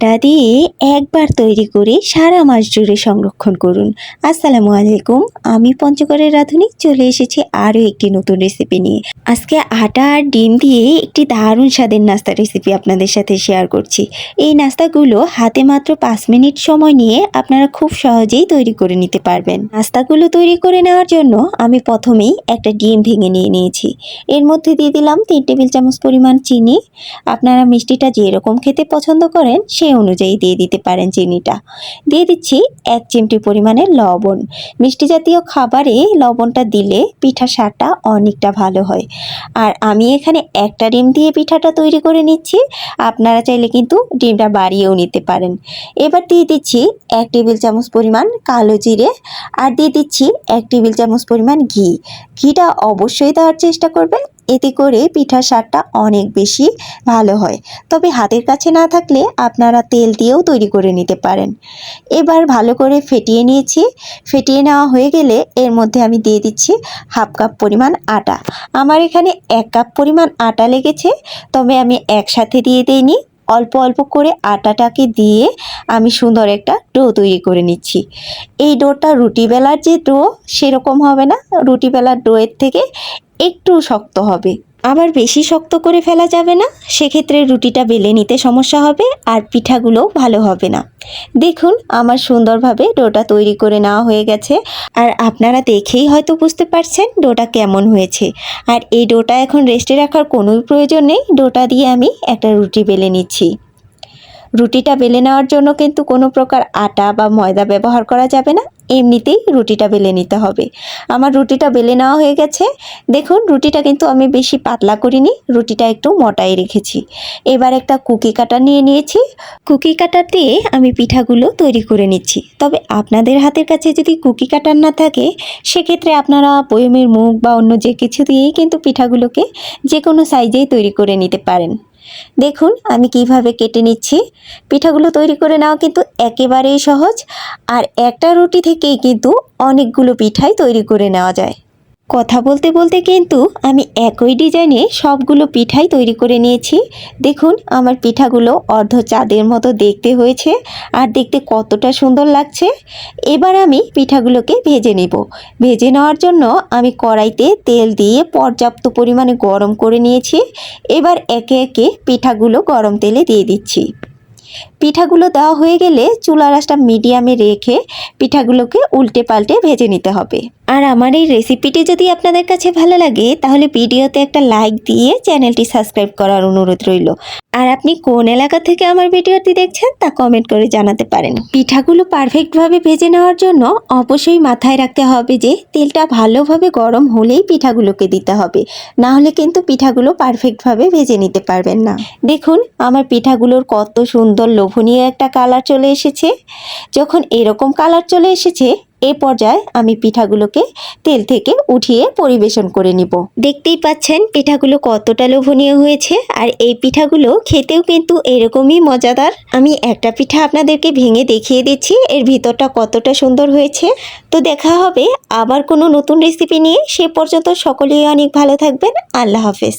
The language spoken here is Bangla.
আটা দিয়ে একবার তৈরি করে সারা মাস জুড়ে সংরক্ষণ করুন। আসসালামু আলাইকুম, আমি পঞ্চগড়ের রাঁধুনি, চলে এসেছি আরও একটি নতুন রেসিপি নিয়ে। আজকে আটা আর ডিম দিয়ে একটি দারুণ স্বাদের নাস্তা রেসিপি আপনাদের সাথে শেয়ার করছি। এই নাস্তাগুলো হাতে মাত্র পাঁচ মিনিট সময় নিয়ে আপনারা খুব সহজেই তৈরি করে নিতে পারবেন। নাস্তাগুলো তৈরি করে নেওয়ার জন্য আমি প্রথমেই একটা ডিম ভেঙে নিয়ে নিয়েছি। এর মধ্যে দিয়ে দিলাম তিন টেবিল চামচ পরিমাণ চিনি। আপনারা মিষ্টিটা যেরকম খেতে পছন্দ করেন সেই অনুযায়ী দিয়ে দিতে পারেন চিনিটা। দিয়ে দিচ্ছি এক চিমটি পরিমাণে লবণ। মিষ্টি জাতীয় খাবারে লবণটা দিলে পিঠার স্বাদটা অনেকটা ভালো হয়। আর আমি এখানে একটা ডিম দিয়ে পিঠাটা তৈরি করে নিচ্ছি। আপনারা চাইলে কিন্তু ডিমটা বাড়িয়েও নিতে পারেন। এবার দিয়ে দিচ্ছি এক টেবিল চামচ পরিমাণ কালো জিরে আর দিয়ে দিচ্ছি এক টেবিল চামচ পরিমাণ ঘি। ঘিটা অবশ্যই দেওয়ার চেষ্টা করবেন। এতে করে পিঠার স্বাদটা অনেক বেশি ভালো হয়। তবে হাতের কাছে না থাকলে আপনারা তেল দিয়েও তৈরি করে নিতে পারেন। এবার ভালো করে ফেটিয়ে নিয়েছি। ফেটিয়ে নেওয়া হয়ে গেলে এর মধ্যে আমি দিয়ে দিচ্ছি হাফ কাপ পরিমাণ আটা। আমার এখানে এক কাপ পরিমাণ আটা লেগেছে, তবে আমি একসাথে দিয়ে দিইনি। অল্প অল্প করে আটাটাকে দিয়ে আমি সুন্দর একটা ডো তৈরি করে নিচ্ছি। এই ডোটা রুটি বেলার যে ডো, সেরকম হবে না। রুটি বেলার ডোয়ের থেকে একটু শক্ত হবে। আবার বেশি শক্ত করে ফেলা যাবে না, সেক্ষেত্রে রুটিটা বেলে নিতে সমস্যা হবে আর পিঠাগুলোও ভালো হবে না। দেখুন, আমার সুন্দরভাবে ডোটা তৈরি করে নেওয়া হয়ে গেছে আর আপনারা দেখেই হয়তো বুঝতে পারছেন ডোটা কেমন হয়েছে। আর এই ডোটা এখন রেস্টে রাখার কোনোই প্রয়োজন নেই, ডোটা দিয়ে আমি একটা রুটি বেলে নিচ্ছি। রুটিটা বেলে নেওয়ার জন্য কিন্তু কোনো প্রকার আটা বা ময়দা ব্যবহার করা যাবে না। এমনিতেই রুটিটা বেলে নিতে হবে। আমার রুটিটা বেলে নেওয়া হয়ে গেছে। দেখুন, রুটিটা কিন্তু আমি বেশি পাতলা করিনি, রুটিটা একটু মোটাই রেখেছি। এবার একটা কুকি কাটার নিয়ে নিয়েছি। কুকি কাটার দিয়ে আমি পিঠাগুলো তৈরি করে নিচ্ছি। তবে আপনাদের হাতের কাছে যদি কুকি কাটার না থাকে, সেক্ষেত্রে আপনারা বয়মের মুখ বা অন্য যে কিছু দিয়েই কিন্তু পিঠাগুলোকে যে কোনো সাইজেই তৈরি করে নিতে পারেন। দেখুন, আমি কীভাবে কেটে নিচ্ছি। পিঠাগুলো তৈরি করে নেওয়া কিন্তু একেবারেই সহজ। আর একটা রুটি থেকেই কিন্তু অনেকগুলো পিঠাই তৈরি করে নেওয়া যায়। কথা বলতে বলতে কিন্তু আমি একই ডিজাইনে সবগুলো পিঠাই তৈরি করে নিয়েছি। দেখুন, আমার পিঠাগুলো অর্ধ চাঁদের মতো দেখতে হয়েছে আর দেখতে কতটা সুন্দর লাগছে। এবার আমি পিঠাগুলোকে ভেজে নেব। ভেজে নেওয়ার জন্য আমি কড়াইতে তেল দিয়ে পর্যাপ্ত পরিমাণে গরম করে নিয়েছি। এবার একে একে পিঠাগুলো গরম তেলে দিয়ে দিচ্ছি। পিঠাগুলো দেওয়া হয়ে গেলে চুলার রাসটা মিডিয়ামে রেখে পিঠাগুলোকে উল্টে পাল্টে ভেজে নিতে হবে। আর আমার এই রেসিপিটি যদি আপনাদের কাছে ভালো লাগে, তাহলে ভিডিওতে একটা লাইক দিয়ে চ্যানেলটি সাবস্ক্রাইব করার অনুরোধ রইল। আর আপনি কোন এলাকা থেকে আমার ভিডিওটি দেখছেন তা কমেন্ট করে জানাতে পারেন। পিঠাগুলো পারফেক্টভাবে ভেজে নেওয়ার জন্য অবশ্যই মাথায় রাখতে হবে যে, তেলটা ভালোভাবে গরম হলেই পিঠাগুলোকে দিতে হবে। না হলে কিন্তু পিঠাগুলো পারফেক্টভাবে ভেজে নিতে পারবেন না। দেখুন, আমার পিঠাগুলোর কত সুন্দর লোভনীয় একটা কালার চলে এসেছে। যখন এরকম কালার চলে এসেছে এ পর্যায়ে আমি পিঠাগুলোকে তেল থেকে উঠিয়ে পরিবেশন করে নিব। দেখতেই পাচ্ছেন পিঠাগুলো কতটা লোভনীয় হয়েছে আর এই পিঠাগুলো খেতেও কিন্তু এরকমই মজাদার। আমি একটা পিঠা আপনাদেরকে ভেঙে দেখিয়ে দিচ্ছি, এর ভিতরটা কতটা সুন্দর হয়েছে। তো দেখা হবে আবার কোনো নতুন রেসিপি নিয়ে। সে পর্যন্ত সকলেই অনেক ভালো থাকবেন। আল্লাহ হাফেজ।